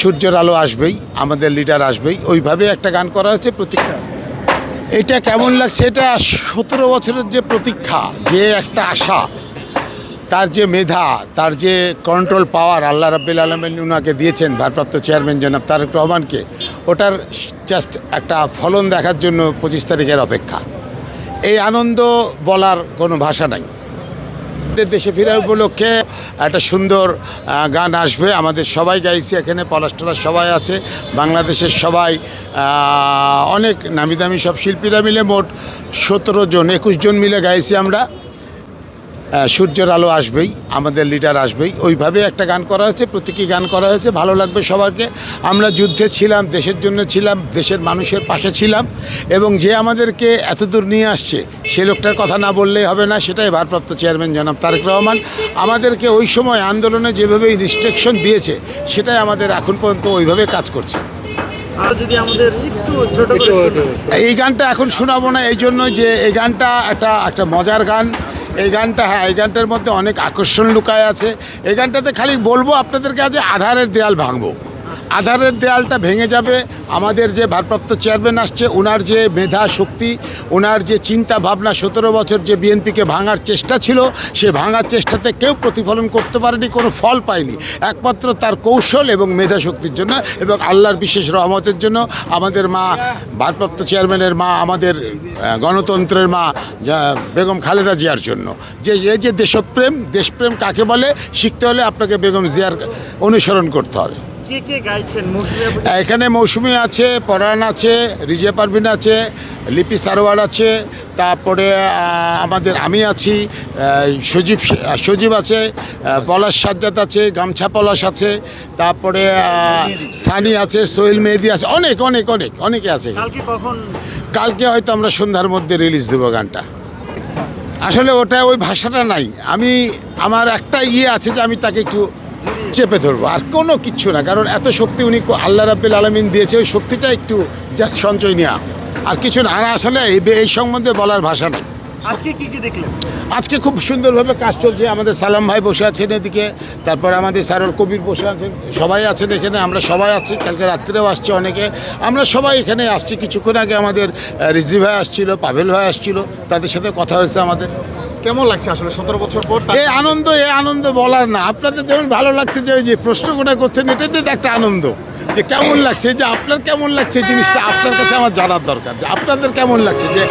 সূর্যের আলো আসবেই, আমাদের লিডার আসবেই। ওইভাবে একটা গান করা হয়েছে, প্রতীক্ষা। এটা কেমন লাগছে? এটা সতেরো বছরের যে প্রতীক্ষা, যে একটা আশা, তার যে মেধা, তার যে কন্ট্রোল পাওয়ার আল্লাহ রাব্বিল আলমিন উনাকে দিয়েছেন, ভারপ্রাপ্ত চেয়ারম্যান জনাব তারেক রহমানকে, ওটার জাস্ট একটা ফলন দেখার জন্য পঁচিশ তারিখের অপেক্ষা। এই আনন্দ বলার কোনো ভাষা নাই। আমাদের দেশে ফেরার উপলক্ষে একটা সুন্দর গান আসবে। আমাদের সবাই গাইছি এখানে পলাশটলার সবাই আছে, বাংলাদেশের সবাই অনেক নামি দামি সব শিল্পীরা মিলে মোট সতেরো জন, একুশ জন মিলে গাইছি আমরা। সূর্যের আলো আসবেই আমাদের লিডার আসবেই। ওইভাবে একটা গান করা হয়েছে প্রতীকী গান করা হয়েছে ভালো লাগবে সবাইকে আমরা যুদ্ধে ছিলাম দেশের জন্য ছিলাম দেশের মানুষের পাশে ছিলাম এবং যে আমাদেরকে এতদূর নিয়ে আসছে সে লোকটার কথা না বললেই হবে না সেটাই ভারপ্রাপ্ত চেয়ারম্যান জনাব তারেক রহমান। আমাদেরকে ওই সময় আন্দোলনে যেভাবে ইনস্ট্রাকশন দিয়েছে সেটাই আমাদের এখন পর্যন্ত ওইভাবে কাজ করছে। আমাদের একটু ছোট এই গানটা এখন শোনাবো না এই জন্য যে এই গানটা একটা একটা মজার গান। এই গানটা হ্যাঁ এই গানটার মধ্যে অনেক আকর্ষণ লুকায় আছে। এই গানটাতে খালি বলব আপনাদেরকে আজ আধারের দেয়াল ভাঙবো। আধারের দেয়ালটা ভেঙে যাবে। আমাদের যে ভারপ্রাপ্ত চেয়ারম্যান আসছে ওনার যে মেধা শক্তি ওনার যে চিন্তা ভাবনা, সতেরো বছর যে বিএনপিকে ভাঙার চেষ্টা ছিল, সে ভাঙার চেষ্টাতে কেউ প্রতিফলন করতে পারেনি, কোনো ফল পায়নি। একমাত্র তার কৌশল এবং মেধা শক্তির জন্য এবং আল্লাহর বিশেষ রহমতের জন্য আমাদের মা, ভারপ্রাপ্ত চেয়ারম্যানের মা, আমাদের গণতন্ত্রের মা বেগম খালেদা জিয়ার জন্য। যে, এই যে দেশপ্রেম দেশপ্রেম কাকে বলে? শিখতে হলে আপনাকে বেগম জিয়ার অনুসরণ করতে হবে। কে কে গাইছেন? এখানে মৌসুমি আছে পরাণ আছে রিজে পারভিন আছে লিপি সারোয়ার আছে তারপরে আমাদের আমি আছি সজীব সজীব আছে পলাশ সাজ্জাদ আছে গামছা পলাশ আছে তারপরে সানি আছে সোহেল মেহেদি আছে অনেক অনেক অনেক অনেকে আছে। কালকে কালকে হয়তো আমরা সন্ধ্যার মধ্যে রিলিজ দেবো গানটা। আসলে ওটা ওই ভাষাটা নাই। আমি আমার একটা ইয়ে আছে যে আমি তাকে একটু চেপে ধরবো। আর কোনো কিচ্ছু না কারণ এত শক্তি উনি আল্লাহ রাব্বিল আলমিন দিয়েছে ওই শক্তিটা একটু জাস্ট সঞ্চয় নেওয়া আর কিছু না আর আসলে এই সম্বন্ধে বলার ভাষা নাই। আজকে কি কি দেখলেন? আজকে খুব সুন্দরভাবে কাজ চলছে আমাদের সালাম ভাই বসে আছেন এদিকে তারপর আমাদের সারল কবির বসে আছেন সবাই আছেন এখানে আমরা সবাই আছি কালকে রাত্রেও আসছে অনেকে আমরা সবাই এখানে আসছি কিছুক্ষণ আগে আমাদের রিজভি ভাই আসছিল পাভেল ভাই আসছিল তাদের সাথে কথা হয়েছে আমাদের। কেমন লাগছে আসলে সতেরো বছর পর এই আনন্দ, এ আনন্দ বলার না। আপনাদের যেমন ভালো লাগছে যে ওই যে প্রশ্নগুলো করছেন এটাতে একটা আনন্দ। যে কেমন লাগছে যে আপনার কেমন লাগছে জিনিসটা আপনার কাছে আমার জানার দরকার। যে আপনাদের কেমন লাগছে যে